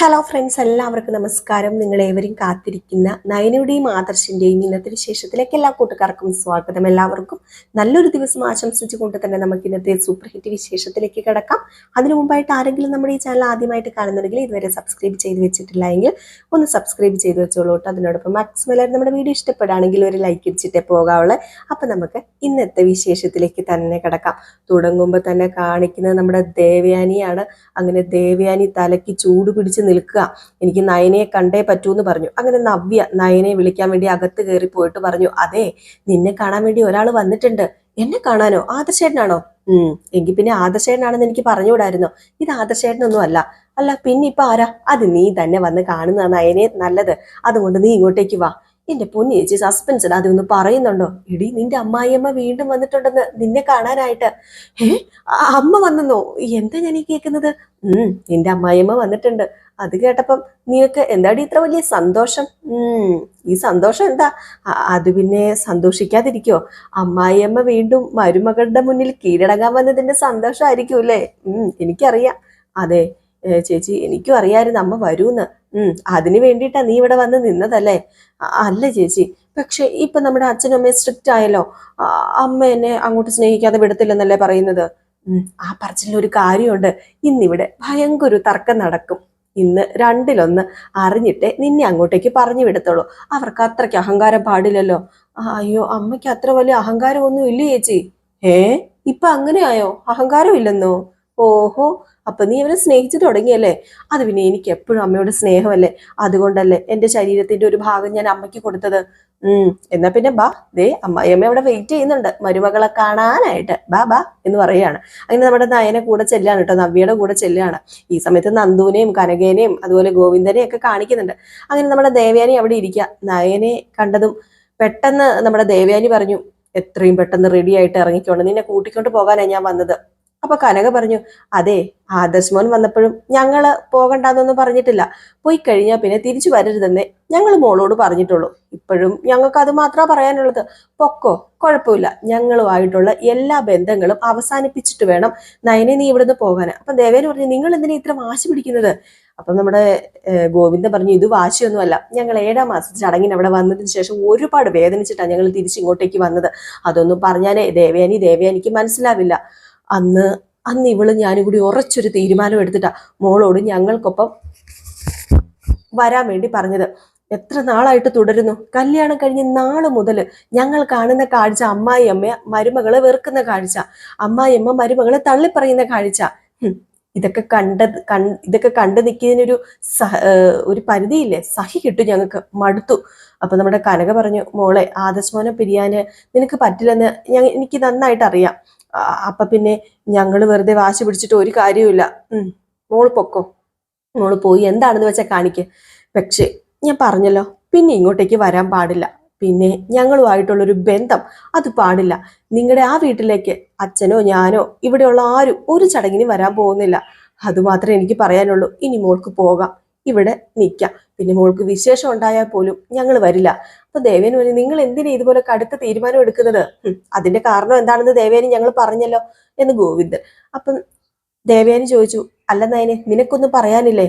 Hello friends എല്ലാവർക്കും നമസ്കാരം. നിങ്ങൾ ഏവരും കാത്തിരിക്കുന്ന നയനയുടെയും ആദർശിന്റെയും ഇന്നത്തെ വിശേഷത്തിലേക്ക് എല്ലാ കൂട്ടുകാർക്കും സ്വാഗതം. എല്ലാവർക്കും നല്ലൊരു ദിവസം ആശംസിച്ചുകൊണ്ട് തന്നെ നമുക്ക് ഇന്നത്തെ സൂപ്പർ ഹിറ്റ് വിശേഷത്തിലേക്ക് കിടക്കാം. അതിനു മുമ്പായിട്ട് ആരെങ്കിലും നമ്മുടെ ഈ ചാനൽ ആദ്യമായിട്ട് കാണുന്നുണ്ടെങ്കിൽ ഇതുവരെ സബ്സ്ക്രൈബ് ചെയ്ത് വെച്ചിട്ടില്ല എങ്കിൽ ഒന്ന് സബ്സ്ക്രൈബ് ചെയ്ത് വെച്ചോളൂ കേട്ടോ അതിനോടൊപ്പം മാക്സിമം എല്ലാവരും നമ്മുടെ വീഡിയോ ഇഷ്ടപ്പെടുകയാണെങ്കിൽ ഒരു ലൈക്ക് ഇടിച്ചിട്ടേ പോകാവുള്ളൂ. അപ്പം നമുക്ക് ഇന്നത്തെ വിശേഷത്തിലേക്ക് തന്നെ കിടക്കാം. തുടങ്ങുമ്പോൾ തന്നെ കാണിക്കുന്നത് നമ്മുടെ ദേവയാനിയാണ്. അങ്ങനെ ദേവയാനി തലയ്ക്ക് ചൂട് പിടിച്ച് നിൽക്കുക. എനിക്ക് നയനയെ കണ്ടേ പറ്റൂ എന്ന് പറഞ്ഞു. അങ്ങനെ നവ്യ നയനയെ വിളിക്കാൻ വേണ്ടി അകത്ത് കയറി പോയിട്ട് പറഞ്ഞു അതെ നിന്നെ കാണാൻ വേണ്ടി ഒരാൾ വന്നിട്ടുണ്ട്. എന്നെ കാണാനോ? ആദർശേട്ടനാണോ? ഉം എങ്കിൽ പിന്നെ ആദർശേട്ടനാണെന്ന് എനിക്ക് പറഞ്ഞുകൂടായിരുന്നോ? ഇത് ആദർശേട്ടനൊന്നും അല്ല. അല്ല പിന്നെ ഇപ്പൊ ആരാ? അത് നീ തന്നെ വന്ന് കാണുന്ന നയനെ നല്ലത്. അതുകൊണ്ട് നീ ഇങ്ങോട്ടേക്ക് വാ. എന്റെ പൊന്നി ചേച്ചി സസ്പെൻസ് അതൊന്ന് പറയുന്നുണ്ടോ? എടി നിന്റെ അമ്മായിയമ്മ വീണ്ടും വന്നിട്ടുണ്ടെന്ന് നിന്നെ കാണാനായിട്ട്. ഏ അമ്മ വന്നെന്നോ? എന്താ ഞാൻ ഈ കേൾക്കുന്നത് ഉം നിന്റെ അമ്മായിയമ്മ വന്നിട്ടുണ്ട്. അത് കേട്ടപ്പം നിനക്ക് എന്താടി ഇത്ര വലിയ സന്തോഷം? ഈ സന്തോഷം എന്താ? അത് പിന്നെ സന്തോഷിക്കാതിരിക്കോ? അമ്മായിയമ്മ വീണ്ടും മരുമകളുടെ മുന്നിൽ കീഴടങ്ങാൻ വന്നതിന്റെ സന്തോഷമായിരിക്കും അല്ലേ? ഉം എനിക്കറിയാം. അതെ ചേച്ചി എനിക്കും അറിയായിരുന്നു അമ്മ വരൂന്ന്. ഉം അതിന് വേണ്ടിയിട്ടാ നീ ഇവിടെ വന്ന് നിന്നതല്ലേ? അല്ല ചേച്ചി പക്ഷെ ഇപ്പൊ നമ്മുടെ അച്ഛനും അമ്മയും സ്ട്രിക്റ്റ് ആയല്ലോ. അമ്മ എന്നെ അങ്ങോട്ട് സ്നേഹിക്കാതെ വിടത്തില്ലെന്നല്ലേ പറയുന്നത്? ആ പറച്ചിലൊരു കാര്യമുണ്ട്. ഇന്നിവിടെ ഭയങ്കര ഒരു തർക്കം നടക്കും. ഇന്ന് രണ്ടിലൊന്ന് അറിഞ്ഞിട്ടേ നിന്നെ അങ്ങോട്ടേക്ക് പറഞ്ഞു വിടത്തുള്ളൂ. അവർക്ക് അത്രയ്ക്ക് അഹങ്കാരം പാടില്ലല്ലോ. അയ്യോ അമ്മയ്ക്ക് അത്ര വലിയ അഹങ്കാരമൊന്നും ഇല്ല ചേച്ചി? ഏ? ഇപ്പൊ അങ്ങനെയായോ? അഹങ്കാരം ഇല്ലെന്നോ? ഓഹോ അപ്പൊ നീ അവനെ സ്നേഹിച്ചു തുടങ്ങിയല്ലേ? അത് പിന്നെ എനിക്ക് എപ്പോഴും അമ്മയോട് സ്നേഹമല്ലേ? അതുകൊണ്ടല്ലേ എന്റെ ശരീരത്തിന്റെ ഒരു ഭാഗം ഞാൻ അമ്മയ്ക്ക് കൊടുത്തത്. ഉം. എന്നാ പിന്നെ ബാ. ദേ അമ്മായിയമ്മ അവിടെ വെയിറ്റ് ചെയ്യുന്നുണ്ട്. മരുമകളെ കാണാനായിട്ട്. ബാ ബാ എന്ന് പറയുകയാണ്. അങ്ങനെ നമ്മുടെ നയനെ കൂടെ ചെല്ലാണ് കേട്ടോ നവ്യയുടെ കൂടെ ചെല്ലാണ് ഈ സമയത്ത് നന്ദുവിനെയും കനകേനെയും അതുപോലെ ഗോവിന്ദനെയും ഒക്കെ കാണിക്കുന്നുണ്ട്. അങ്ങനെ നമ്മുടെ ദേവയാനി അവിടെ ഇരിക്കുക. നയനെ കണ്ടതും പെട്ടെന്ന് നമ്മുടെ ദേവയാനി പറഞ്ഞു എത്രയും പെട്ടെന്ന് റെഡി ആയിട്ട് ഇറങ്ങിക്കൊണ്ട് നിന്നെ കൂട്ടിക്കൊണ്ട് പോകാനാണ് ഞാൻ വന്നത്. അപ്പൊ കനക പറഞ്ഞു അതെ ആദർശ് മോൻ വന്നപ്പോഴും ഞങ്ങൾ പോകണ്ടെന്നൊന്നും പറഞ്ഞിട്ടില്ല. പോയി കഴിഞ്ഞാൽ പിന്നെ തിരിച്ചു വരരുതെന്നേ ഞങ്ങൾ മോളോട് പറഞ്ഞിട്ടുള്ളൂ. ഇപ്പോഴും ഞങ്ങൾക്ക് അത് മാത്രമേ പറയാനുള്ളത്. പൊക്കോ കുഴപ്പമില്ല. ഞങ്ങളുമായിട്ടുള്ള എല്ലാ ബന്ധങ്ങളും അവസാനിപ്പിച്ചിട്ട് വേണം നയനെ നീ ഇവിടുന്ന് പോകാൻ അപ്പൊ ദേവേന് പറഞ്ഞു നിങ്ങൾ എന്തിനാ ഇത്ര വാശി പിടിക്കുന്നത്? അപ്പൊ നമ്മുടെ ഗോവിന്ദ ഗോവിന്ദൻ പറഞ്ഞു ഇത് വാശിയൊന്നുമല്ല. ഞങ്ങൾ ഏഴാം മാസത്തെ ചടങ്ങിന് അവിടെ വന്നതിന് ശേഷം ഒരുപാട് വേദനിച്ചിട്ടാണ് ഞങ്ങൾ തിരിച്ചിങ്ങോട്ടേക്ക് വന്നത്. അതൊന്നും പറഞ്ഞാലേ ദേവയാനി ദേവയാനിക്ക് മനസ്സിലാവില്ല. അന്ന് അന്ന് ഇവൾ ഞാനും കൂടി ഉറച്ചൊരു തീരുമാനം എടുത്തിട്ടാ മോളോട് ഞങ്ങൾക്കൊപ്പം വരാൻ വേണ്ടി പറഞ്ഞത്. എത്ര നാളായിട്ട് തുടരുന്നു? കല്യാണം കഴിഞ്ഞ് നാൾ മുതൽ ഞങ്ങൾ കാണുന്ന കാഴ്ച അമ്മായി അമ്മ മരുമകളെ വെറുക്കുന്ന കാഴ്ച അമ്മായിയമ്മ മരുമകളെ തള്ളിപ്പറയുന്ന കാഴ്ച. ഇതൊക്കെ കണ്ടത് കൺ ഇതൊക്കെ കണ്ടു നിൽക്കുന്നതിനൊരു സഹ ഒരു പരിധിയില്ലേ? സഹി കിട്ടും ഞങ്ങൾക്ക് മടുത്തു. അപ്പൊ നമ്മുടെ കനക പറഞ്ഞു മോളെ ആദർശമോനെ പിരിയാന് നിനക്ക് പറ്റില്ലെന്ന് ഞാൻ എനിക്ക് നന്നായിട്ട് അറിയാം. അപ്പൊ പിന്നെ ഞങ്ങൾ വെറുതെ വാശി പിടിച്ചിട്ട് ഒരു കാര്യവുമില്ല. ഉം മോൾ പൊക്കോ? മോൾ പോയി. എന്താണെന്ന് വെച്ചാൽ കാണിക്ക്. പക്ഷേ ഞാൻ പറഞ്ഞല്ലോ പിന്നെ ഇങ്ങോട്ടേക്ക് വരാൻ പാടില്ല. പിന്നെ ഞങ്ങളുമായിട്ടുള്ളൊരു ബന്ധം അത് പാടില്ല. നിങ്ങളുടെ ആ വീട്ടിലേക്ക് അച്ഛനോ ഞാനോ ഇവിടെയുള്ള ആരും ഒരു ചടങ്ങിന് വരാൻ പോകുന്നില്ല. അതുമാത്രമേ എനിക്ക് പറയാനുള്ളൂ. ഇനി മോൾക്ക് പോകാം. ഇവിടെ നിൽക്കാം പിന്നെ മോൾക്ക് വിശേഷം ഉണ്ടായാൽ പോലും ഞങ്ങൾ വരില്ല. അപ്പൊ ദേവേന് പറഞ്ഞു നിങ്ങൾ എന്തിനാ ഇതുപോലെ കടുത്ത തീരുമാനം എടുക്കുന്നത്? അതിന്റെ കാരണം എന്താണെന്ന് ദേവേന് ഞങ്ങൾ പറഞ്ഞല്ലോ എന്ന് ഗോവിന്ദൻ. അപ്പം ദേവേന് ചോദിച്ചു അല്ല നയനെ നിനക്കൊന്നും പറയാനില്ലേ?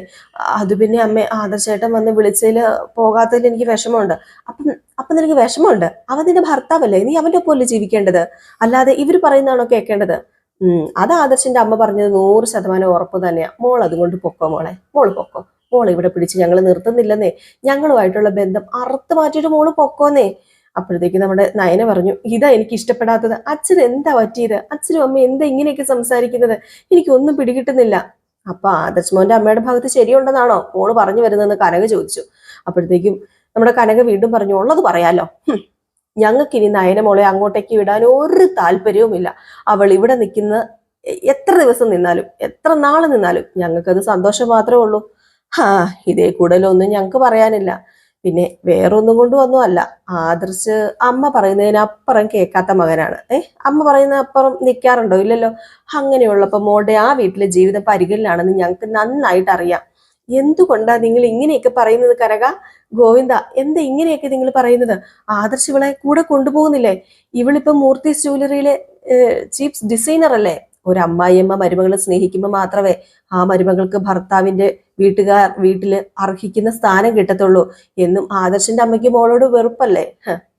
അത് പിന്നെ അമ്മ ആദർശേട്ടൻ വന്ന് വിളിച്ചതിൽ പോകാത്തതിൽ എനിക്ക് വിഷമമുണ്ട്. അപ്പം അപ്പം നിനക്ക് വിഷമമുണ്ട്? അവൻ നിന്റെ ഭർത്താവല്ലേ? നീ അവന്റെ ഒപ്പമല്ലേ ജീവിക്കേണ്ടത്? അല്ലാതെ ഇവർ പറയുന്നതാണോ കേൾക്കേണ്ടത് ഉം അത് ആദർശിന്റെ അമ്മ പറഞ്ഞത് നൂറ് ശതമാനം ഉറപ്പ് തന്നെയാ. മോൾ അതുകൊണ്ട് പൊക്കോ മോളെ? മോൾ പൊക്കോ. മോൾ ഇവിടെ പിടിച്ച് ഞങ്ങൾ നിർത്തുന്നില്ലെന്നേ. ഞങ്ങളുമായിട്ടുള്ള ബന്ധം അറുത്ത് മാറ്റിയിട്ട് മോൾ പൊക്കോന്നേ. അപ്പോഴത്തേക്ക് നമ്മുടെ നയന പറഞ്ഞു ഇതാ എനിക്ക് ഇഷ്ടപ്പെടാത്തത്. അച്ഛൻ എന്താ പറ്റിയത്? അച്ഛനും അമ്മ എന്താ ഇങ്ങനെയൊക്കെ സംസാരിക്കുന്നത്? എനിക്കൊന്നും പിടികിട്ടുന്നില്ല. അപ്പൊ ആദർശ് മോന്റെ അമ്മയുടെ ഭാഗത്ത് ശരിയുണ്ടെന്നാണോ മോൾ പറഞ്ഞു വരുന്നതെന്ന് കനക ചോദിച്ചു. അപ്പോഴത്തേക്കും നമ്മുടെ കനക വീണ്ടും പറഞ്ഞു ഉള്ളത് പറയാലോ. ഞങ്ങൾക്ക് ഇനി നയന മോളെ അങ്ങോട്ടേക്ക് വിടാൻ ഒരു താല്പര്യവുമില്ല. അവൾ ഇവിടെ നിൽക്കുന്ന എത്ര ദിവസം നിന്നാലും എത്ര നാൾ നിന്നാലും ഞങ്ങൾക്കത് സന്തോഷം മാത്രമേ ഉള്ളൂ. ഹാ ഇതേ കൂടുതലൊന്നും ഞങ്ങൾക്ക് പറയാനില്ല. പിന്നെ വേറൊന്നും കൊണ്ടും അല്ല ആദർശ് അമ്മ പറയുന്നതിനപ്പുറം കേൾക്കാത്ത മകനാണ്. ഏ അമ്മ പറയുന്ന അപ്പുറം നിൽക്കാറുണ്ടോ ഇല്ലല്ലോ. അങ്ങനെയുള്ളപ്പോൾ മോളുടെ ആ വീട്ടിലെ ജീവിതം പരിഗണിലാണെന്ന് ഞങ്ങൾക്ക് നന്നായിട്ട് അറിയാം. എന്തുകൊണ്ടാ നിങ്ങൾ ഇങ്ങനെയൊക്കെ പറയുന്നത് കരക ഗോവിന്ദ എന്താ ഇങ്ങനെയൊക്കെ നിങ്ങൾ പറയുന്നത്? ആദർശ് ഇവളെ കൂടെ കൊണ്ടുപോകുന്നില്ലേ? ഇവളിപ്പോ മൂർത്തി ജ്വല്ലറിയിലെ ചീഫ് ഡിസൈനർ അല്ലേ ഒരു അമ്മായിയമ്മ മരുമകളെ സ്നേഹിക്കുമ്പോൾ മാത്രമേ ആ മരുമകൾക്ക് ഭർത്താവിന്റെ വീട്ടുകാർ വീട്ടിൽ അർഹിക്കുന്ന സ്ഥാനം കിട്ടത്തുള്ളൂ. എന്നും ആദർശന്റെ അമ്മയ്ക്ക് മോളോട് വെറുപ്പല്ലേ?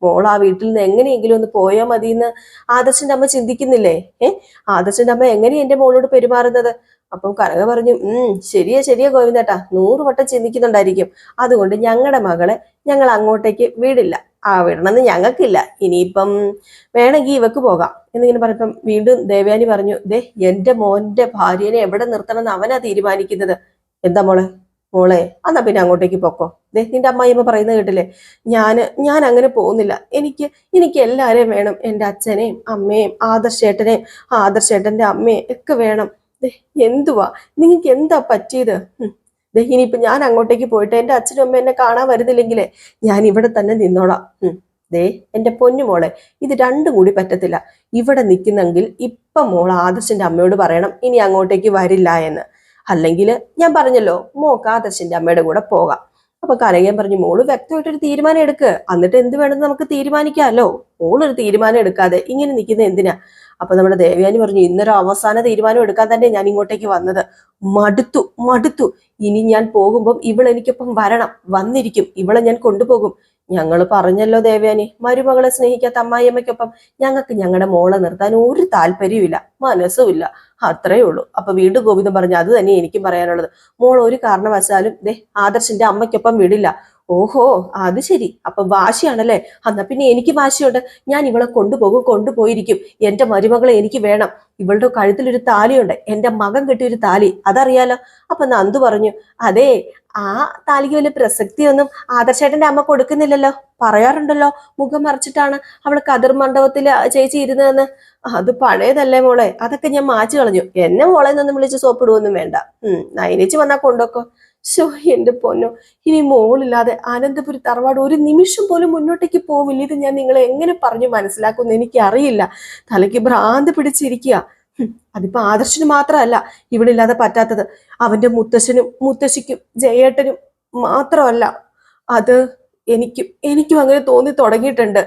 മോൾ ആ വീട്ടിൽ നിന്ന് എങ്ങനെയെങ്കിലും ഒന്ന് പോയാൽ മതി എന്ന് ആദർശന്റെ അമ്മ ചിന്തിക്കുന്നില്ലേ? ഏ ആദർശന്റെ അമ്മ എങ്ങനെയാ എന്റെ മോളോട് പെരുമാറുന്നത്? അപ്പം കനക പറഞ്ഞു ഉം ശരിയാ ശരിയാ ഗോവിന്ദേട്ടാ. നൂറ് വട്ടം ചിന്തിക്കുന്നുണ്ടായിരിക്കും. അതുകൊണ്ട് ഞങ്ങളുടെ മകളെ ഞങ്ങൾ അങ്ങോട്ടേക്ക് വിടില്ല. ആ വിടണമെന്ന് ഞങ്ങൾക്കില്ല. ഇനിയിപ്പം വേണമെങ്കിൽ ഇവക്ക് പോകാം. എന്നിങ്ങനെ പറഞ്ഞപ്പം വീണ്ടും ദേവയാനി പറഞ്ഞു ദേ എന്റെ മോന്റെ ഭാര്യനെ എവിടെ നിർത്തണമെന്ന് അവനാ തീരുമാനിക്കുന്നത്? എന്താ മോളെ? മോളെ അന്നാ പിന്നെ അങ്ങോട്ടേക്ക് പൊക്കോ. ദേ നിന്റെ അമ്മായിയമ്മ പറയുന്നത് കേട്ടില്ലേ? ഞാൻ ഞാൻ അങ്ങനെ പോകുന്നില്ല. എനിക്ക് എനിക്ക് എല്ലാവരെയും വേണം. എന്റെ അച്ഛനെയും അമ്മയും ആദർശേട്ടനെയും ആദർശേട്ടന്റെ അമ്മയും ഒക്കെ വേണം. ദേ എന്തുവാ? നിങ്ങൾക്ക് എന്താ പറ്റിയത്. ദേ ഇനിയിപ്പോ ഞാൻ അങ്ങോട്ടേക്ക് പോയിട്ട് എന്റെ അച്ഛനും അമ്മ എന്നെ കാണാൻ വരുന്നില്ലെങ്കിലേ ഞാൻ ഇവിടെ തന്നെ നിന്നോളാം. ദേ എന്റെ പൊന്നു മോളെ ഇത് രണ്ടും കൂടി പറ്റത്തില്ല. ഇവിടെ നിൽക്കുന്നെങ്കിൽ ഇപ്പം മോൾ ആദർശന്റെ അമ്മയോട് പറയണം ഇനി അങ്ങോട്ടേക്ക് വരില്ല എന്ന്. അല്ലെങ്കിൽ ഞാൻ പറഞ്ഞല്ലോ മോക്ക് ആദർശന്റെ അമ്മയുടെ കൂടെ പോകാം. അപ്പൊ കനകൻ പറഞ്ഞു മോൾ വ്യക്തമായിട്ടൊരു തീരുമാനം എടുക്ക്. എന്നിട്ട് എന്ത് വേണമെന്ന് നമുക്ക് തീരുമാനിക്കാമല്ലോ മോളൊരു തീരുമാനം എടുക്കാതെ ഇങ്ങനെ നിൽക്കുന്ന എന്തിനാ? അപ്പൊ നമ്മുടെ ദേവയാനി പറഞ്ഞു ഇന്നൊരു അവസാന തീരുമാനം എടുക്കാൻ തന്നെ ഞാൻ ഇങ്ങോട്ടേക്ക് വന്നത്. മടുത്തു മടുത്തു. ഇനി ഞാൻ പോകുമ്പം ഇവൾ എനിക്കൊപ്പം വരണം. വന്നിരിക്കും. ഇവളെ ഞാൻ കൊണ്ടുപോകും. ഞങ്ങൾ പറഞ്ഞല്ലോ ദേവയാനി മരുമകളെ സ്നേഹിക്കാത്ത അമ്മായിയമ്മയ്ക്കൊപ്പം ഞങ്ങൾക്ക് ഞങ്ങളുടെ മോളെ നിർത്താൻ ഒരു താല്പര്യവുമില്ല മനസ്സുമില്ല അത്രയേ ഉള്ളൂ. അപ്പൊ വീണ്ടും ഗോവിന്ദം പറഞ്ഞു അത് തന്നെ എനിക്കും പറയാനുള്ളത്. മോൾ ഒരു കാരണവശാലും ദേ ആദർശിന്റെ അമ്മയ്ക്കൊപ്പം വിടില്ല. ഓഹോ അത് ശരി. അപ്പൊ വാശിയാണല്ലേ? എന്നാ പിന്നെ എനിക്ക് വാശിയുണ്ട്. ഞാൻ ഇവളെ കൊണ്ടുപോകും കൊണ്ടുപോയിരിക്കും. എന്റെ മരുമകളെ എനിക്ക് വേണം. ഇവളുടെ കഴുത്തിലൊരു താലിയുണ്ട്. എന്റെ മകൻ കെട്ടിയൊരു താലി. അതറിയാലോ? അപ്പൊ നന്ദു പറഞ്ഞു അതെ ആ താലിക്ക് വലിയ പ്രസക്തിയൊന്നും ആദർശേട്ടന്റെ അമ്മ കൊടുക്കുന്നില്ലല്ലോ? പറയാറുണ്ടല്ലോ? മുഖം മറിച്ചിട്ടാണ് അവൾ കതിർ മണ്ഡപത്തിൽ ചേച്ചി ഇരുന്നതെന്ന്. അത് പഴയതല്ലേ മോളെ? അതൊക്കെ ഞാൻ മാച്ചു കളഞ്ഞു. എന്നെ മോളെ നിന്നും വിളിച്ച് സോപ്പിടുവൊന്നും വേണ്ട. ഉം നയനിച്ച് വന്നാ കൊണ്ടോക്കോ ശോ എന്റെ പൊന്നോ ഇനി മോളില്ലാതെ അനന്തപുരി തറവാട് ഒരു നിമിഷം പോലും മുന്നോട്ടേക്ക് പോവില്ല. ഇത് ഞാൻ നിങ്ങളെ എങ്ങനെ പറഞ്ഞു മനസ്സിലാക്കുമെന്ന് എനിക്ക് അറിയില്ല തലയ്ക്ക് ഭ്രാന്ത് പിടിച്ചിരിക്കുക. അതിപ്പോ ആദർശന് മാത്രമല്ല ഇവിടെ ഇല്ലാതെ പറ്റാത്തത്. അവന്റെ മുത്തശ്ശനും മുത്തശ്ശിക്കും ജയേട്ടനും മാത്രമല്ല. അത് എനിക്കും എനിക്കും അങ്ങനെ തോന്നി തുടങ്ങിയിട്ടുണ്ട്.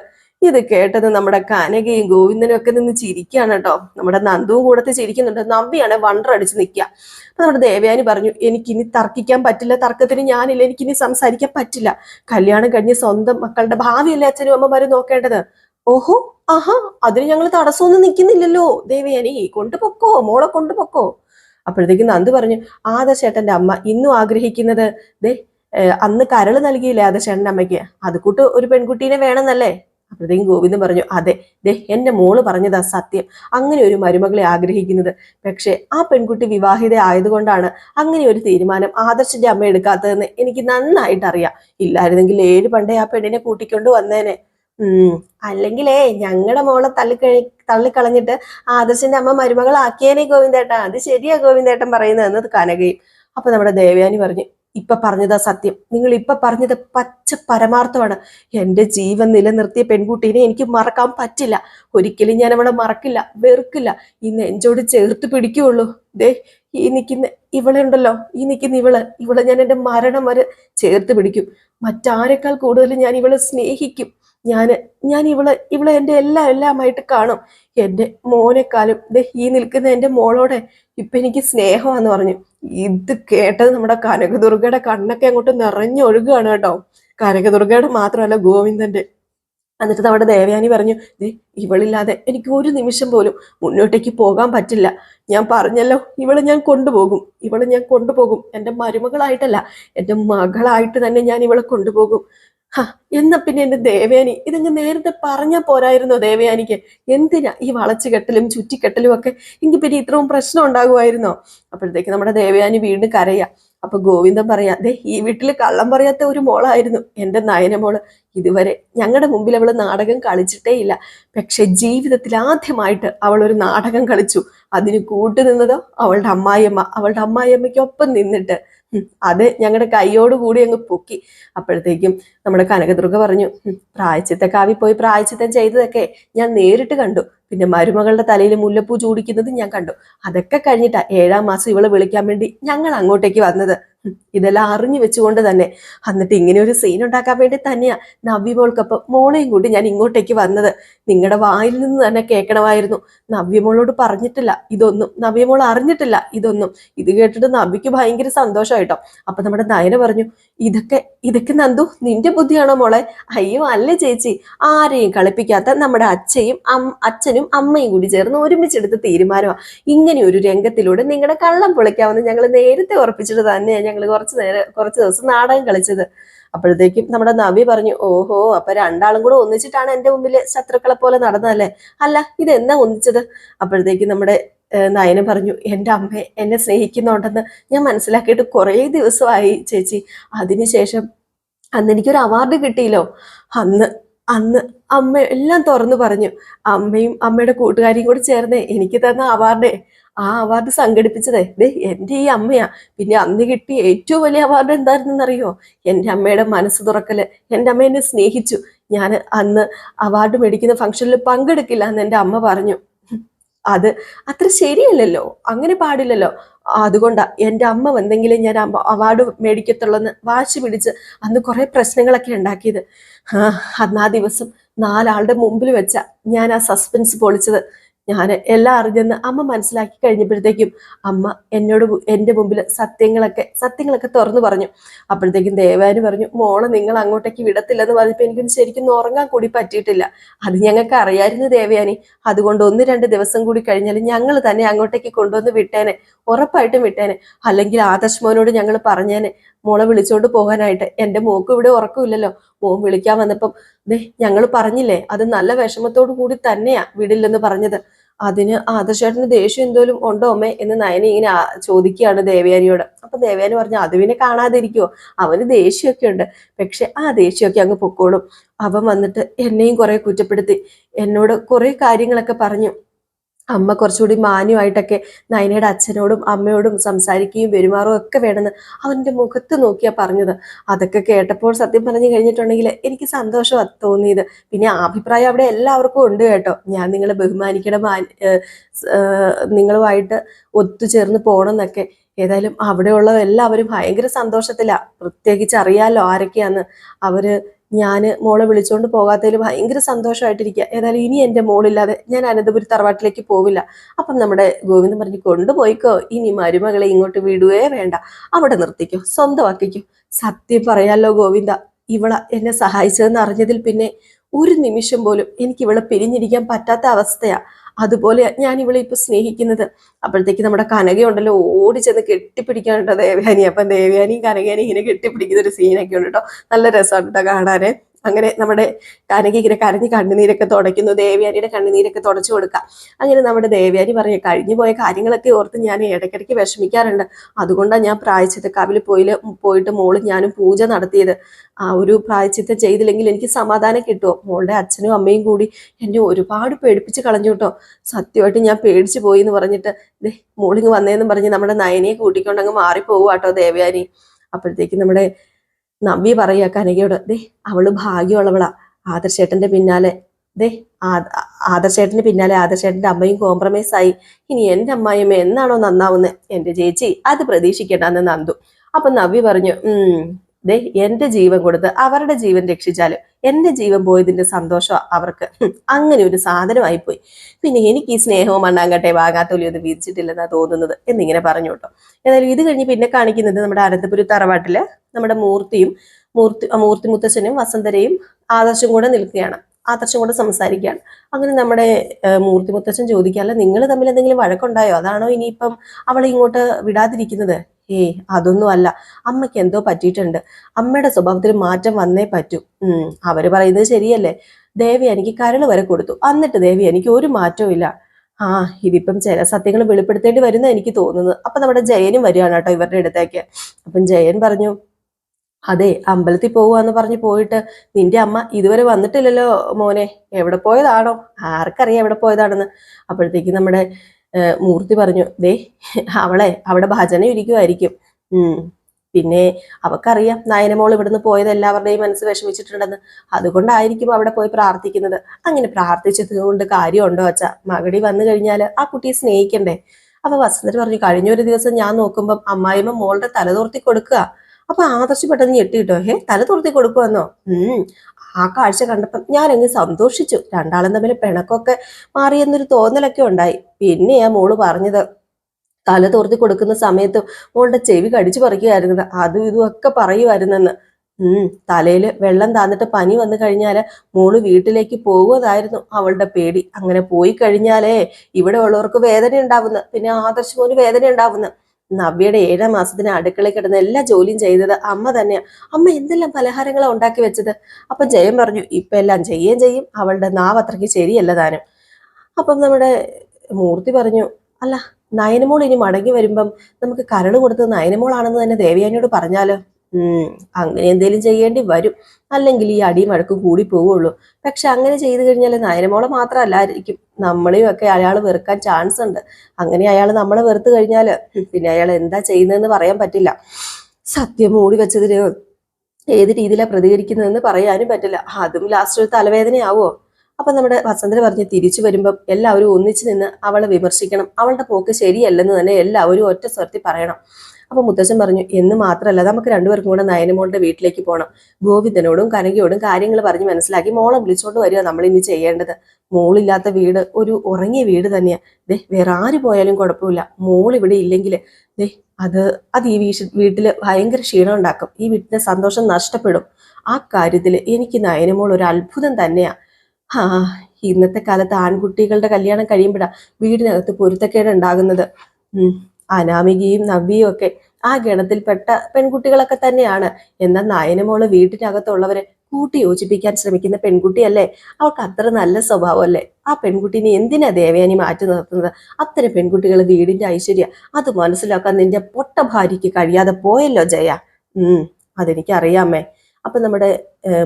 ഇത് കേട്ടത് നമ്മുടെ കനകയും ഗോവിന്ദനും ഒക്കെ നിന്ന് ചിരിക്കുകയാണ് കേട്ടോ. നമ്മുടെ നന്ദുവും കൂടത്തെ ചിരിക്കുന്നുണ്ട്. നമ്പിയാണ് വണ്ടർ അടിച്ച് നിൽക്കുക. അപ്പൊ നമ്മുടെ ദേവയാനി പറഞ്ഞു എനിക്കിനി തർക്കിക്കാൻ പറ്റില്ല തർക്കത്തിന് ഞാനില്ല എനിക്കിനി സംസാരിക്കാൻ പറ്റില്ല. കല്യാണം കഴിഞ്ഞ് സ്വന്തം മക്കളുടെ ഭാവിയല്ലേ അച്ഛനും അമ്മമാരും നോക്കേണ്ടത്? ഓഹോ ആഹാ അതിന് ഞങ്ങൾ തടസ്സമൊന്നും നിൽക്കുന്നില്ലല്ലോ. ദേവയാനി കൊണ്ടുപൊക്കോ മോളെ കൊണ്ടുപൊക്കോ. അപ്പോഴത്തേക്ക് നന്ദ് പറഞ്ഞു ആദർശേട്ടന്റെ അമ്മ ഇന്നും ആഗ്രഹിക്കുന്നത് ദേ അന്ന് കരൾ നൽകിയില്ലേ ആദർശേട്ടന്റെ അമ്മയ്ക്ക്? അതുകൂട്ട് ഒരു പെൺകുട്ടീനെ വേണമെന്നല്ലേ? അപ്പോഴത്തേക്കും ഗോവിന്ദൻ പറഞ്ഞു അതെ ദേ എന്റെ മോൾ പറഞ്ഞതാ സത്യം. അങ്ങനെ ഒരു മരുമകളെ ആഗ്രഹിക്കുന്നത്. പക്ഷേ ആ പെൺകുട്ടി വിവാഹിത ആയതുകൊണ്ടാണ് അങ്ങനെ ഒരു തീരുമാനം ആദർശിന്റെ അമ്മ എടുക്കാത്തതെന്ന് എനിക്ക് നന്നായിട്ട് അറിയാം. ഇല്ലായിരുന്നെങ്കിൽ ഏഴ് പണ്ടേ ആ പെണ്ണിനെ കൂട്ടിക്കൊണ്ട് വന്നേനെ. ഉം അല്ലെങ്കിലേ ഞങ്ങളുടെ മോളെ തള്ളിക്കഴി തള്ളിക്കളഞ്ഞിട്ട് ആദർശിന്റെ അമ്മ മരുമകളാക്കിയേനെ ഗോവിന്ദേട്ടാ. അത് ശരിയാ ഗോവിന്ദേട്ടൻ പറയുന്നത് കനകയും. അപ്പൊ നമ്മുടെ ദേവയാനി പറഞ്ഞു ഇപ്പൊ പറഞ്ഞതാ സത്യം. നിങ്ങൾ ഇപ്പൊ പറഞ്ഞത് പച്ച പരമാർത്ഥമാണ്. എന്റെ ജീവൻ നിലനിർത്തിയ പെൺകുട്ടീനെ എനിക്ക് മറക്കാൻ പറ്റില്ല. ഒരിക്കലും ഞാൻ അവളെ മറക്കില്ല വെറുക്കില്ല. ഈ നെഞ്ചോട് ചേർത്ത് പിടിക്കുകയുള്ളൂ. ദേ ഈ നിൽക്കുന്ന ഇവളെ ഉണ്ടല്ലോ ഈ നിൽക്കുന്ന ഇവൾ. ഇവളെ ഞാൻ എന്റെ മരണം വരെ ചേർത്ത് പിടിക്കും. മറ്റാരെക്കാൾ കൂടുതൽ ഞാൻ ഇവളെ സ്നേഹിക്കും. ഞാൻ ഞാൻ ഇവളെ ഇവളെ എന്റെ എല്ലാം എല്ലാമായിട്ട് കാണും. എന്റെ മോനെക്കാളും ദേ ഈ നിൽക്കുന്ന എന്റെ മോളോടെ ഇപ്പൊ എനിക്ക് സ്നേഹമാന്ന് പറഞ്ഞു. ഇത് കേട്ടത് നമ്മുടെ കനകദുർഗയുടെ കണ്ണൊക്കെ അങ്ങോട്ട് നിറഞ്ഞൊഴുകുകയാണ് കേട്ടോ. കനകദുർഗയുടെ മാത്രമല്ല ഗോവിന്ദന്റെ. എന്നിട്ട് നമ്മുടെ ദേവയാനി പറഞ്ഞു ദേ ഇവളില്ലാതെ എനിക്ക് ഒരു നിമിഷം പോലും മുന്നോട്ടേക്ക് പോകാൻ പറ്റില്ല. ഞാൻ പറഞ്ഞല്ലോ ഇവളെ ഞാൻ കൊണ്ടുപോകും. ഇവളെ ഞാൻ കൊണ്ടുപോകും. എന്റെ മരുമകളായിട്ടല്ല എന്റെ മകളായിട്ട് തന്നെ ഞാൻ ഇവളെ കൊണ്ടുപോകും. ഹ എന്നാ പിന്നെ എന്റെ ദേവയാനി? ഇതങ്ങ് നേരത്തെ പറഞ്ഞ പോരായിരുന്നോ ദേവയാനിക്ക്? എന്തിനാ ഈ വളച്ചുകെട്ടലും ചുറ്റിക്കെട്ടലും ഒക്കെ? എനിക്ക് പിന്നെ ഇത്രയും പ്രശ്നം ഉണ്ടാകുമായിരുന്നോ? അപ്പോഴത്തേക്ക് നമ്മുടെ ദേവയാനി വീണ്ടും കരയാ. അപ്പൊ ഗോവിന്ദൻ പറയാ ദേ ഈ വീട്ടിൽ കള്ളം പറയാത്ത ഒരു മോളായിരുന്നു എന്റെ നയനമോൾ. ഇതുവരെ ഞങ്ങളുടെ മുമ്പിൽ അവൾ നാടകം കളിച്ചിട്ടേ ഇല്ല. പക്ഷെ ജീവിതത്തിൽ ആദ്യമായിട്ട് അവൾ ഒരു നാടകം കളിച്ചു. അതിന് കൂട്ടുനിന്നതോ അവളുടെ അമ്മായിയമ്മ. അവളുടെ അമ്മായിയമ്മയ്ക്കൊപ്പം നിന്നിട്ട് അത് ഞങ്ങളുടെ കൈയോട് കൂടി അങ്ങ് പൊക്കി. അപ്പോഴത്തേക്കും നമ്മുടെ കനകദുർഗ പറഞ്ഞു പ്രായച്ചിത്തക്കാവി കാവി പോയി പ്രായച്ചിത്തം ചെയ്തതൊക്കെ ഞാൻ നേരിട്ട് കണ്ടു. പിന്നെ മരുമകളുടെ തലയിൽ മുല്ലപ്പൂ ചൂടിക്കുന്നത് ഞാൻ കണ്ടു. അതൊക്കെ കഴിഞ്ഞിട്ടാ ഏഴാം മാസം ഇവളെ വിളിക്കാൻ വേണ്ടി ഞങ്ങൾ അങ്ങോട്ടേക്ക് വന്നത്. ഇതെല്ലാം അറിഞ്ഞു വെച്ചുകൊണ്ട് തന്നെ. എന്നിട്ട് ഇങ്ങനെ ഒരു സീൻ ഉണ്ടാക്കാൻ വേണ്ടി തന്നെയാ നവ്യമോൾക്കൊപ്പം മോളെയും കൂട്ടി ഞാൻ ഇങ്ങോട്ടേക്ക് വന്നത്. നിങ്ങളുടെ വായിൽ നിന്ന് തന്നെ കേൾക്കണമായിരുന്നു. നവ്യമോളോട് പറഞ്ഞിട്ടില്ല ഇതൊന്നും നവ്യമോൾ അറിഞ്ഞിട്ടില്ല ഇതൊന്നും ഇത് കേട്ടിട്ട് നവ്യക്ക് ഭയങ്കര സന്തോഷമായിട്ടോ അപ്പൊ നമ്മുടെ നയന പറഞ്ഞു ഇതൊക്കെ ഇതൊക്കെ നന്ദു നിന്റെ ബുദ്ധിയാണോ മോളെ? അയ്യോ അല്ലേ ചേച്ചി. ആരെയും കളിപ്പിക്കാത്ത നമ്മുടെ അച്ഛയും അം- അച്ഛനും അമ്മയും കൂടി ചേർന്ന് ഒരുമിച്ചെടുത്ത തീരുമാനമാണ് ഇങ്ങനെ ഒരു രംഗത്തിലൂടെ നിങ്ങളുടെ കള്ളം പൊളിക്കാമെന്ന് ഞങ്ങൾ നേരത്തെ ഉറപ്പിച്ചിട്ട് തന്നെയാണ് ഞങ്ങൾ കുറച്ച് നേരം കുറച്ച് ദിവസം നാടകം കളിച്ചത്. അപ്പോഴത്തേക്കും നമ്മുടെ നവി പറഞ്ഞു ഓഹോ അപ്പൊ രണ്ടാളും കൂടെ ഒന്നിച്ചിട്ടാണ് എന്റെ മുമ്പിൽ ശത്രുക്കളെ പോലെ നടന്നതല്ലേ? അല്ല ഇതെന്നാ ഒന്നിച്ചത്? അപ്പോഴത്തേക്കും നമ്മുടെ നയന പറഞ്ഞു എന്റെ അമ്മയെ എന്നെ സ്നേഹിക്കുന്നുണ്ടെന്ന് ഞാൻ മനസ്സിലാക്കിയിട്ട് കുറേ ദിവസമായി ചേച്ചി. അതിനുശേഷം അന്ന് എനിക്കൊരു അവാർഡ് കിട്ടിയില്ലോ. അന്ന് അന്ന് അമ്മ എല്ലാം തുറന്നു പറഞ്ഞു. അമ്മയും അമ്മയുടെ കൂട്ടുകാരിയും കൂടി ചേർന്ന് എനിക്ക് തന്ന അവാർഡേ ആ അവാർഡ് സംഘടിപ്പിച്ചതേ ദേ എന്റെ ഈ അമ്മയാ. പിന്നെ അന്ന് കിട്ടിയ ഏറ്റവും വലിയ അവാർഡ് എന്തായിരുന്നെന്നറിയോ? എന്റെ അമ്മയുടെ മനസ്സ് തുറക്കൽ. എന്റെ അമ്മ എന്നെ സ്നേഹിച്ചു. ഞാൻ അന്ന് അവാർഡ് മേടിക്കുന്ന ഫംഗ്ഷനിൽ പങ്കെടുക്കില്ല എന്ന് എന്റെ അമ്മ പറഞ്ഞു. അത് അത്ര ശരിയല്ലല്ലോ. അങ്ങനെ പാടില്ലല്ലോ. അതുകൊണ്ടാ എന്റെ അമ്മ വന്നെങ്കിലും ഞാൻ അവാർഡ് മേടിക്കത്തുള്ളെന്ന് വാശി പിടിച്ച് അന്ന് കുറേ പ്രശ്നങ്ങളൊക്കെ ഉണ്ടാക്കിയത്. അന്ന് ആ ദിവസം നാലാളുടെ മുമ്പിൽ വെച്ച ഞാൻ ആ സസ്പെൻസ് പൊളിച്ചത്. ഞാൻ എല്ലാം അറിഞ്ഞെന്ന് അമ്മ മനസ്സിലാക്കി കഴിഞ്ഞപ്പോഴത്തേക്കും അമ്മ എന്നോട് എന്റെ മുമ്പിൽ സത്യങ്ങളൊക്കെ സത്യങ്ങളൊക്കെ തുറന്നു പറഞ്ഞു. അപ്പോഴത്തേക്കും ദേവാന് പറഞ്ഞു മോളെ നിങ്ങൾ അങ്ങോട്ടേക്ക് വിടത്തില്ലെന്ന് പറഞ്ഞപ്പോൾ എനിക്കൊന്ന് ശരിക്കും ഉറങ്ങാൻ കൂടി പറ്റിയിട്ടില്ല. അത് ഞങ്ങൾക്ക് അറിയായിരുന്നു ദേവയാനി. അതുകൊണ്ട് ഒന്ന് രണ്ട് ദിവസം കൂടി കഴിഞ്ഞാൽ ഞങ്ങൾ തന്നെ അങ്ങോട്ടേക്ക് കൊണ്ടുവന്ന് വിട്ടേനെ. ഉറപ്പായിട്ടും വിട്ടേനെ. അല്ലെങ്കിൽ ആദർശ് മോനോട് ഞങ്ങൾ പറഞ്ഞേനെ മോളെ വിളിച്ചോണ്ട് പോകാനായിട്ട്. എന്റെ മോക്ക് ഇവിടെ ഉറക്കമില്ലല്ലോ മോൻ വിളിക്കാൻ വന്നപ്പം ദേ ഞങ്ങൾ പറഞ്ഞില്ലേ അത് നല്ല വിഷമത്തോടു കൂടി തന്നെയാ വിടില്ലെന്ന് പറഞ്ഞത്. അതിന് ആദർശേട്ടന് ദേഷ്യം എന്തോലും ഉണ്ടോ അമ്മേ? എന്ന് നയനെ ഇങ്ങനെ ചോദിക്കുകയാണ് ദേവയാനിയോട്. അപ്പൊ ദേവയാനി പറഞ്ഞു അത് പിന്നെ കാണാതിരിക്കുവോ? അവന് ദേഷ്യമൊക്കെ ഉണ്ട്. പക്ഷെ ആ ദേഷ്യമൊക്കെ അങ്ങ് പൊക്കോളും. അവൻ വന്നിട്ട് എന്നെയും കുറെ കുറ്റപ്പെടുത്തി. എന്നോട് കുറെ കാര്യങ്ങളൊക്കെ പറഞ്ഞു. അമ്മ കുറച്ചുകൂടി മാന്യമായിട്ടൊക്കെ നയനയുടെ അച്ഛനോടും അമ്മയോടും സംസാരിക്കുകയും പെരുമാറുകയും ഒക്കെ വേണമെന്ന് അവന്റെ മുഖത്ത് നോക്കിയാ പറഞ്ഞത്. അതൊക്കെ കേട്ടപ്പോൾ സത്യം പറഞ്ഞു കഴിഞ്ഞിട്ടുണ്ടെങ്കിൽ എനിക്ക് സന്തോഷമാണ് തോന്നിയത്. പിന്നെ അഭിപ്രായം അവിടെ എല്ലാവർക്കും ഉണ്ട് കേട്ടോ. ഞാൻ നിങ്ങളെ ബഹുമാനിക്കണ നിങ്ങളുമായിട്ട് ഒത്തുചേർന്ന് പോകണം എന്നൊക്കെ ഏതായാലും അവിടെയുള്ള എല്ലാവരും ഭയങ്കര സന്തോഷത്തിലാണ് പ്രത്യേകിച്ച് അറിയാലോ ആരൊക്കെയാന്ന്. അവർ ഞാൻ മോളെ വിളിച്ചുകൊണ്ട് പോകാത്തതിൽ ഭയങ്കര സന്തോഷമായിട്ടിരിക്കുക ഏതായാലും ഇനി എന്റെ മോളില്ലാതെ ഞാൻ അനന്തപുരി തറവാട്ടിലേക്ക് പോവില്ല. അപ്പം നമ്മുടെ ഗോവിന്ദൻ പറഞ്ഞ് കൊണ്ടുപോയിക്കോ. ഇനി മരുമകളെ ഇങ്ങോട്ട് വിടുവേ വേണ്ട. അവിടെ നിർത്തിക്കോ. സ്വന്തമാക്കിക്കോ. സത്യം പറയാലോ ഗോവിന്ദ. ഇവള എന്നെ സഹായിച്ചതെന്ന് അറിഞ്ഞതിൽ പിന്നെ ഒരു നിമിഷം പോലും എനിക്ക് ഇവളെ പിരിഞ്ഞിരിക്കാൻ പറ്റാത്ത അവസ്ഥയാ. അതുപോലെ ഞാൻ ഇവളെ ഇപ്പൊ സ്നേഹിക്കുന്നത്. അപ്പോഴത്തേക്ക് നമ്മുടെ കനകയുണ്ടല്ലോ ഓടി ചെന്ന് കെട്ടിപ്പിടിക്കാനുണ്ടോ ദേവയാനി? അപ്പം ദേവയാനിയും കനകയാനി ഇങ്ങനെ കെട്ടിപ്പിടിക്കുന്ന ഒരു സീനൊക്കെ ഉണ്ട് കേട്ടോ നല്ല രസമാണ് കേട്ടോ കാണാന്. അങ്ങനെ നമ്മുടെ കനക ഇങ്ങനെ കരഞ്ഞ് കണ്ണുനീരൊക്കെ തുടയ്ക്കുന്നു ദേവ്യാനിയുടെ കണ്ണുനീരൊക്കെ തുടച്ചു കൊടുക്കാം അങ്ങനെ നമ്മുടെ ദേവ്യാനി പറഞ്ഞു കഴിഞ്ഞു പോയ കാര്യങ്ങളൊക്കെ ഓർത്ത് ഞാൻ ഇടയ്ക്കിടയ്ക്ക് വിഷമിക്കാറുണ്ട്. അതുകൊണ്ടാണ് ഞാൻ പ്രായച്ചിത്തക്കാവിൽ കാവിൽ പോയിൽ പോയിട്ട് മോൾ ഞാനും പൂജ നടത്തിയത്. ആ ഒരു പ്രായച്ചിത്തം ചെയ്തില്ലെങ്കിൽ എനിക്ക് സമാധാനം കിട്ടുമോ മോളുടെ അച്ഛനും അമ്മയും കൂടി എന്നെ ഒരുപാട് പേടിപ്പിച്ച് കളഞ്ഞു കേട്ടോ. സത്യമായിട്ട് ഞാൻ പേടിച്ചു പോയി എന്ന് പറഞ്ഞിട്ട് ദേ മോളിങ് വന്നേന്ന് പറഞ്ഞ് നമ്മുടെ നയനയെ കൂട്ടിക്കൊണ്ടങ്ങ് മാറിപ്പോവുക കേട്ടോ ദേവയാനി. അപ്പോഴത്തേക്ക് നമ്മുടെ നവ്യ പറയുക കനകയോട് ദേ അവൾ ഭാഗ്യമുള്ളവളാ. ആദർശേട്ടന്റെ പിന്നാലെ ദേ ആദർശേട്ടന്റെ പിന്നാലെ ആദർശേട്ടന്റെ അമ്മയും കോംപ്രമൈസ് ആയി. ഇനി എന്റെ അമ്മായിയമ്മ എന്നാണോ നന്നാവുന്നത് എന്റെ ചേച്ചി അത് പ്രതീക്ഷിക്കേണ്ടെന്ന് നന്ദു. അപ്പൊ നവ്യ പറഞ്ഞു ഉം ദേ എന്റെ ജീവൻ കൊടുത്ത് അവരുടെ ജീവൻ രക്ഷിച്ചാലും എന്റെ ജീവൻ പോയതിന്റെ സന്തോഷം അവർക്ക്. അങ്ങനെ ഒരു സാധനമായി പോയി പിന്നെ എനിക്ക് ഈ സ്നേഹവും മണ്ണാങ്കട്ടെ വാങ്ങാത്തൊലി ഒന്നും വീതിച്ചിട്ടില്ലെന്നാ തോന്നുന്നത് എന്നിങ്ങനെ പറഞ്ഞു കേട്ടോ. ഏതായാലും ഇത് കഴിഞ്ഞ് പിന്നെ കാണിക്കുന്നത് നമ്മുടെ അനന്തപുരി തറവാട്ടിൽ നമ്മുടെ മൂർത്തിയും മൂർത്തി മൂർത്തി മുത്തച്ഛനും വസന്തരയും ആദർശം കൂടെ നിൽക്കുകയാണ്. ആദർശം കൂടെ സംസാരിക്കുകയാണ്. അങ്ങനെ നമ്മുടെ മൂർത്തി മുത്തച്ഛൻ ചോദിക്കാല്ല നിങ്ങൾ തമ്മിൽ എന്തെങ്കിലും വഴക്കുണ്ടായോ? അതാണോ ഇനിയിപ്പം അവളെ ഇങ്ങോട്ട് വിടാതിരിക്കുന്നത്? ഏയ് അതൊന്നും അല്ല. അമ്മയ്ക്ക് എന്തോ പറ്റിയിട്ടുണ്ട്. അമ്മയുടെ സ്വഭാവത്തിൽ മാറ്റം വന്നേ പറ്റൂ. ഉം അവർ പറയുന്നത് ശരിയല്ലേ? ദേവി എനിക്ക് കരൾ വരെ കൊടുത്തു. എന്നിട്ട് ദേവി എനിക്ക് ഒരു മാറ്റവും ഇല്ല. ആ ഇതിപ്പം ചില സത്യങ്ങൾ വെളിപ്പെടുത്തേണ്ടി വരുന്ന എനിക്ക് തോന്നുന്നത്. അപ്പൊ നമ്മുടെ ജയനും വരികയാണ് കേട്ടോ ഇവരുടെ അടുത്തേക്ക്. അപ്പം ജയൻ പറഞ്ഞു അതെ അമ്പലത്തിൽ പോവാന്ന് പറഞ്ഞു പോയിട്ട് നിന്റെ അമ്മ ഇതുവരെ വന്നിട്ടില്ലല്ലോ മോനെ. എവിടെ പോയതാണോ? ആർക്കറിയാം എവിടെ പോയതാണെന്ന്. അപ്പോഴത്തേക്ക് നമ്മുടെ മൂർത്തി പറഞ്ഞു ദേ അവളെ അവിടെ ഭജന ഇരിക്കുമായിരിക്കും പിന്നെ അവക്കറിയാം നയനമോൾ ഇവിടുന്ന് പോയത് എല്ലാവരുടെയും മനസ്സ് വിഷമിച്ചിട്ടുണ്ടെന്ന്. അതുകൊണ്ടായിരിക്കും അവിടെ പോയി പ്രാർത്ഥിക്കുന്നത്. അങ്ങനെ പ്രാർത്ഥിച്ചത് കൊണ്ട് കാര്യമുണ്ടോ അച്ഛ? മകടി വന്നു കഴിഞ്ഞാൽ ആ കുട്ടിയെ സ്നേഹിക്കണ്ടേ? അപ്പൊ വസന്തര് പറഞ്ഞു കഴിഞ്ഞ ഒരു ദിവസം ഞാൻ നോക്കുമ്പം അമ്മായിമ്മ മോളുടെ തലതോർത്തി കൊടുക്കുക. അപ്പൊ ആദർശ് പെട്ടെന്ന് ഞെട്ടിട്ടോ. ഹേ തല തുറത്തി കൊടുക്കുവന്നോ? ഉം. ആ കാഴ്ച കണ്ടപ്പം ഞാൻ അങ്ങ് സന്തോഷിച്ചു. രണ്ടാളും തമ്മിൽ പിണക്കൊക്കെ മാറിയെന്നൊരു തോന്നലൊക്കെ ഉണ്ടായി. പിന്നെയാ മോൾ പറഞ്ഞത്. തല തോർത്തി കൊടുക്കുന്ന സമയത്ത് മോളുടെ ചെവി കടിച്ചു പറിക്കുകയായിരുന്നു അതും ഇതും ഒക്കെ പറയുമായിരുന്നെന്ന് ഉം. തലയിൽ വെള്ളം താന്നിട്ട് പനി വന്നു കഴിഞ്ഞാൽ മോൾ വീട്ടിലേക്ക് പോകുന്നതായിരുന്നു അവളുടെ പേടി. അങ്ങനെ പോയി കഴിഞ്ഞാലേ ഇവിടെ ഉള്ളവർക്ക് വേദന ഉണ്ടാവുന്ന പിന്നെ ആദർശ് മോന് വേദന ഉണ്ടാവുന്ന നവ്യയുടെ ഏഴാം മാസത്തിന് അടുക്കളയിൽ കിടന്ന് എല്ലാ ജോലിയും ചെയ്തത് അമ്മ തന്നെയാ. അമ്മ എന്തെല്ലാം പലഹാരങ്ങളാണ് ഉണ്ടാക്കി വെച്ചത്? അപ്പൊ ജയം പറഞ്ഞു ഇപ്പൊ എല്ലാം ചെയ്യുകയും ചെയ്യും. അവളുടെ നാവ് അത്രയ്ക്ക് ശരിയല്ല താനും. അപ്പം നമ്മുടെ മൂർത്തി പറഞ്ഞു അല്ല നയനമോൾ ഇനി മടങ്ങി വരുമ്പം നമുക്ക് കരട് കൊടുത്തത് നയനമോളാണെന്ന് തന്നെ ദേവയാനിയോട് പറഞ്ഞാലോ? അങ്ങനെ എന്തെങ്കിലും ചെയ്യേണ്ടി വരും. അല്ലെങ്കിൽ ഈ അടിയും വഴക്കും കൂടി പോവുള്ളൂ. പക്ഷെ അങ്ങനെ ചെയ്തു കഴിഞ്ഞാൽ നയനമോളെ മാത്രമല്ലായിരിക്കും നമ്മളെയും ഒക്കെ അയാൾ വെറുക്കാൻ ചാൻസ് ഉണ്ട്. അങ്ങനെ അയാൾ നമ്മളെ വെറുത്ത് കഴിഞ്ഞാൽ പിന്നെ അയാൾ എന്താ ചെയ്യുന്നതെന്ന് പറയാൻ പറ്റില്ല. സത്യം മൂടി വെച്ചതിന് ഏത് രീതിയിലാണ് പ്രതികരിക്കുന്നതെന്ന് പറയാനും പറ്റില്ല. അതും ലാസ്റ്റ് ഒരു തലവേദനയാവോ? അപ്പൊ നമ്മുടെ വസന്തര പറഞ്ഞ് തിരിച്ചു വരുമ്പം എല്ലാവരും ഒന്നിച്ചു നിന്ന് അവളെ വിമർശിക്കണം. അവളുടെ പോക്ക് ശരിയല്ലെന്ന് തന്നെ എല്ലാവരും ഒറ്റ സ്വർത്തി പറയണം. അപ്പൊ മുത്തച്ഛൻ പറഞ്ഞു എന്ന് മാത്രമല്ല നമുക്ക് രണ്ടുപേർക്കും കൂടെ നയനമോളുടെ വീട്ടിലേക്ക് പോകണം ഗോവിന്ദനോടും കനകയോടും കാര്യങ്ങൾ പറഞ്ഞ് മനസ്സിലാക്കി മോളെ വിളിച്ചോണ്ട് വരിക നമ്മൾ ഇനി ചെയ്യേണ്ടത്. മോളില്ലാത്ത വീട് ഒരു ഉറങ്ങിയ വീട് തന്നെയാണ് ദേ വേറെ ആര് പോയാലും കുഴപ്പമില്ല. മോൾ ഇവിടെ ഇല്ലെങ്കിൽ ദേ അത് അത് ഈ വീശ വീട്ടിൽ ഭയങ്കര ക്ഷീണം ഉണ്ടാക്കും. ഈ വീട്ടിലെ സന്തോഷം നഷ്ടപ്പെടും. ആ കാര്യത്തിൽ എനിക്ക് നയനമോൾ ഒരു അത്ഭുതം തന്നെയാ. ആ ഇന്നത്തെ കാലത്ത് ആൺകുട്ടികളുടെ കല്യാണം കഴിയുമ്പോഴാ വീടിനകത്ത് പൊരുത്തക്കേട് ഉണ്ടാകുന്നത്. അനാമികയും നവ്യയും ഒക്കെ ആ ഗണത്തിൽപ്പെട്ട പെൺകുട്ടികളൊക്കെ തന്നെയാണ്. എന്നാൽ നയനമോൾ വീട്ടിനകത്തുള്ളവരെ കൂട്ടി യോജിപ്പിക്കാൻ ശ്രമിക്കുന്ന പെൺകുട്ടിയല്ലേ? അവൾക്ക് അത്ര നല്ല സ്വഭാവമല്ലേ? ആ പെൺകുട്ടിനെ എന്തിനാ ദേവയാനി മാറ്റി നിർത്തുന്നത്? അത്തരം പെൺകുട്ടികൾ വീടിന്റെ ഐശ്വര്യ അത് മനസ്സിലാക്കാൻ നിന്റെ പൊട്ട ഭാര്യയ്ക്ക് കഴിയാതെ പോയല്ലോ ജയ. ഉം അതെനിക്കറിയാമേ അപ്പൊ നമ്മുടെ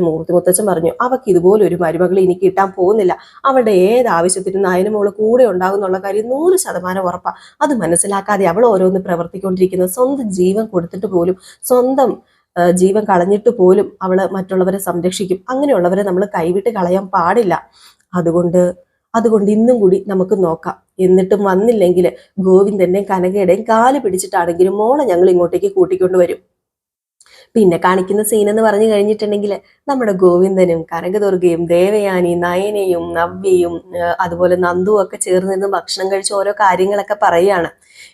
മൂർത്തി മുത്തച്ഛൻ പറഞ്ഞു അവക്ക് ഇതുപോലെ ഒരു മരുമകൾ ഇനി കിട്ടാൻ പോകുന്നില്ല. അവളുടെ ഏത് ആവശ്യത്തിനും നയനമോൾ കൂടെ ഉണ്ടാകുന്നുള്ള കാര്യം നൂറ് ശതമാനം ഉറപ്പാ. അത് മനസ്സിലാക്കാതെ അവൾ ഓരോന്ന് പ്രവർത്തിക്കൊണ്ടിരിക്കുന്നത് സ്വന്തം ജീവൻ കൊടുത്തിട്ട് പോലും സ്വന്തം ജീവൻ കളഞ്ഞിട്ട് പോലും അവൾ മറ്റുള്ളവരെ സംരക്ഷിക്കും. അങ്ങനെയുള്ളവരെ നമ്മൾ കൈവിട്ട് കളയാൻ പാടില്ല. അതുകൊണ്ട് അതുകൊണ്ട് ഇന്നും കൂടി നമുക്ക് നോക്കാം. എന്നിട്ടും വന്നില്ലെങ്കിൽ ഗോവിന്ദന്റെയും കനകയുടെയും കാൽ പിടിച്ചിട്ടാണെങ്കിലും മോളെ ഞങ്ങൾ ഇങ്ങോട്ടേക്ക് കൂട്ടിക്കൊണ്ട് വരും. പിന്നെ കാണിക്കുന്ന സീൻ എന്ന് പറഞ്ഞു കഴിഞ്ഞിട്ടുണ്ടെങ്കിൽ നമ്മുടെ ഗോവിന്ദനും കനകദുർഗയും ദേവയാനി നയനയും നവ്യയും അതുപോലെ നന്ദുവും ഒക്കെ ചേർന്നിരുന്ന് ഭക്ഷണം കഴിച്ച് ഓരോ കാര്യങ്ങളൊക്കെ പറയുകയാണ്.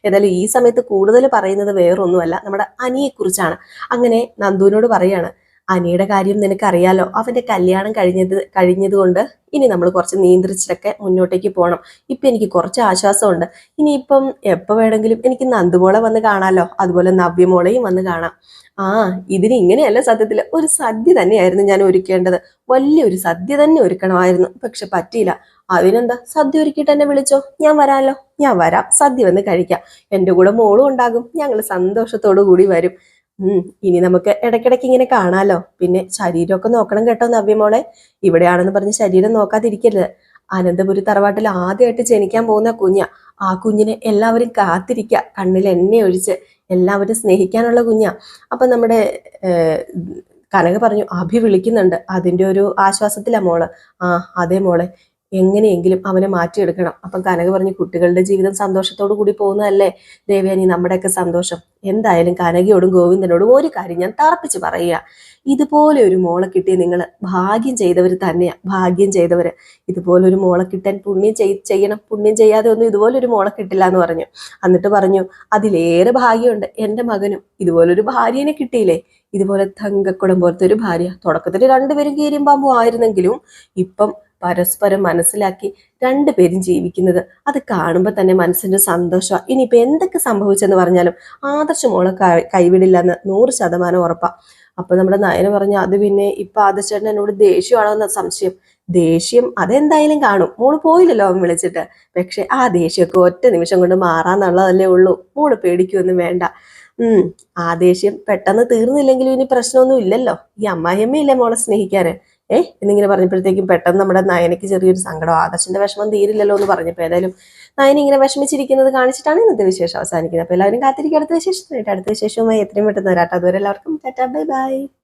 ഏതായാലും ഈ സമയത്ത് കൂടുതൽ പറയുന്നത് വേറൊന്നുമല്ല. നമ്മുടെ അനിയെക്കുറിച്ചാണ്. അങ്ങനെ നന്ദുവിനോട് പറയാണ് അനിയുടെ കാര്യം നിനക്കറിയാലോ. അവന്റെ കല്യാണം കഴിഞ്ഞത് കഴിഞ്ഞതുകൊണ്ട് ഇനി നമ്മൾ കുറച്ച് നിയന്ത്രിച്ചിട്ടൊക്കെ മുന്നോട്ടേക്ക് പോകണം ഇപ്പം എനിക്ക് കുറച്ച് ആശ്വാസമുണ്ട്. ഇനിയിപ്പം എപ്പോൾ വേണമെങ്കിലും എനിക്ക് നന്ദുമോളെ വന്ന് കാണാമല്ലോ അതുപോലെ നവ്യമോളെയും വന്ന് കാണാം. ആ ഇതിന് ഇങ്ങനെയല്ല സത്യത്തിൽ. ഒരു സദ്യ തന്നെയായിരുന്നു ഞാൻ ഒരുക്കേണ്ടത്. വലിയൊരു സദ്യ തന്നെ ഒരുക്കണമായിരുന്നു. പക്ഷെ പറ്റിയില്ല. അതിനെന്താ? സദ്യ ഒരുക്കിയിട്ട് എന്നെ വിളിച്ചോ? ഞാൻ വരാമല്ലോ ഞാൻ വരാം. സദ്യ വന്ന് കഴിക്കാം. എന്റെ കൂടെ മോളും ഉണ്ടാകും. ഞങ്ങൾ സന്തോഷത്തോടു കൂടി വരും. ഇനി നമുക്ക് ഇടയ്ക്കിടയ്ക്ക് ഇങ്ങനെ കാണാലോ. പിന്നെ ശരീരമൊക്കെ നോക്കണം കേട്ടോ നവ്യമോളെ ഇവിടെയാണെന്ന് പറഞ്ഞ് ശരീരം നോക്കാതിരിക്കരുത്. അനന്തപുരി തറവാട്ടിൽ ആദ്യമായിട്ട് ജനിക്കാൻ പോകുന്ന കുഞ്ഞ. ആ കുഞ്ഞിനെ എല്ലാവരും കാത്തിരിക്കുക കണ്ണിൽ എണ്ണ ഒഴിച്ച് എല്ലാവരും സ്നേഹിക്കാനുള്ള കുഞ്ഞ. അപ്പൊ നമ്മുടെ കനക പറഞ്ഞു അഭി വിളിക്കുന്നുണ്ട്. അതിന്റെ ഒരു ആശ്വാസത്തിലാ മോൾ. ആ അതെ മോളെ. എങ്ങനെയെങ്കിലും അവനെ മാറ്റിയെടുക്കണം. അപ്പം കനക പറഞ്ഞു കുട്ടികളുടെ ജീവിതം സന്തോഷത്തോടു കൂടി പോകുന്നതല്ലേ? ദേവയാനി നമ്മുടെയൊക്കെ സന്തോഷം. എന്തായാലും കനകയോടും ഗോവിന്ദനോടും ഒരു കാര്യം ഞാൻ തറപ്പിച്ച് പറയുക ഇതുപോലെ ഒരു മോളെ കിട്ടിയ നിങ്ങൾ ഭാഗ്യം ചെയ്തവർ തന്നെയാണ് ഭാഗ്യം ചെയ്തവർ ഇതുപോലെ ഒരു മോളെ കിട്ടാൻ പുണ്യം ചെയ് ചെയ്യണം. പുണ്യം ചെയ്യാതെ ഒന്നും ഇതുപോലെ ഒരു മോളെ കിട്ടില്ല എന്ന് പറഞ്ഞു. എന്നിട്ട് പറഞ്ഞു അതിലേറെ ഭാഗ്യമുണ്ട്. എന്റെ മകനും ഇതുപോലൊരു ഭാര്യനെ കിട്ടിയില്ലേ? ഇതുപോലെ തങ്കക്കുടം പോലത്തെ ഒരു ഭാര്യ. തുടക്കത്തിൽ രണ്ടുപേരും കീരിയും പാമ്പും ആയിരുന്നെങ്കിലും ഇപ്പം പരസ്പരം മനസ്സിലാക്കി രണ്ടുപേരും ജീവിക്കുന്നത്. അത് കാണുമ്പോൾ തന്നെ മനസ്സിന്റെ സന്തോഷം ഇനിയിപ്പോൾ എന്തൊക്കെ സംഭവിച്ചെന്ന് പറഞ്ഞാലും ആദർശം മോളെ കൈവിടില്ല എന്ന് നൂറ് ശതമാനം ഉറപ്പാണ് അപ്പം നമ്മുടെ നയന പറഞ്ഞു അത് പിന്നെ ഇപ്പം ആദർശേട്ടൻ എന്നോട് ദേഷ്യമാണോ എന്ന സംശയം. ദേഷ്യം അതെന്തായാലും കാണും. മോൾ പോയില്ലല്ലോ അവൻ വിളിച്ചിട്ട്. പക്ഷെ ആ ദേഷ്യമൊക്കെ ഒറ്റ നിമിഷം കൊണ്ട് മാറാന്നുള്ളതല്ലേ ഉള്ളൂ. മോൾ പേടിക്കൊന്നും വേണ്ട. ഉം ആ ദേഷ്യം പെട്ടെന്ന് തീർന്നില്ലെങ്കിലും ഇനി പ്രശ്നമൊന്നും ഇല്ലല്ലോ. ഈ അമ്മായിയമ്മയില്ലേ മോളെ സ്നേഹിക്കാന്? ഏഹ് എന്നിങ്ങനെ പറഞ്ഞപ്പോഴത്തേക്കും പെട്ടെന്ന് നമ്മുടെ നയനയ്ക്ക് ചെറിയൊരു സങ്കടം. ആദർശന്റെ വിഷമം തീരില്ലല്ലോ എന്ന് പറഞ്ഞപ്പോൾ ഏതായാലും നയന ഇങ്ങനെ വിഷമിച്ചിരിക്കുന്നത് കാണിച്ചിട്ടാണ് ഇന്നത്തെ വിശേഷം അവസാനിക്കുന്നത്. അപ്പോൾ എല്ലാവരും കാത്തിരിക്കും അടുത്ത വിശേഷത്തിനായിട്ട് അടുത്ത വിശേഷവുമായി എത്രയും പെട്ടെന്ന് വരാട്ടോ അതുവരെ എല്ലാവർക്കും ടാറ്റാ ബൈ ബൈ.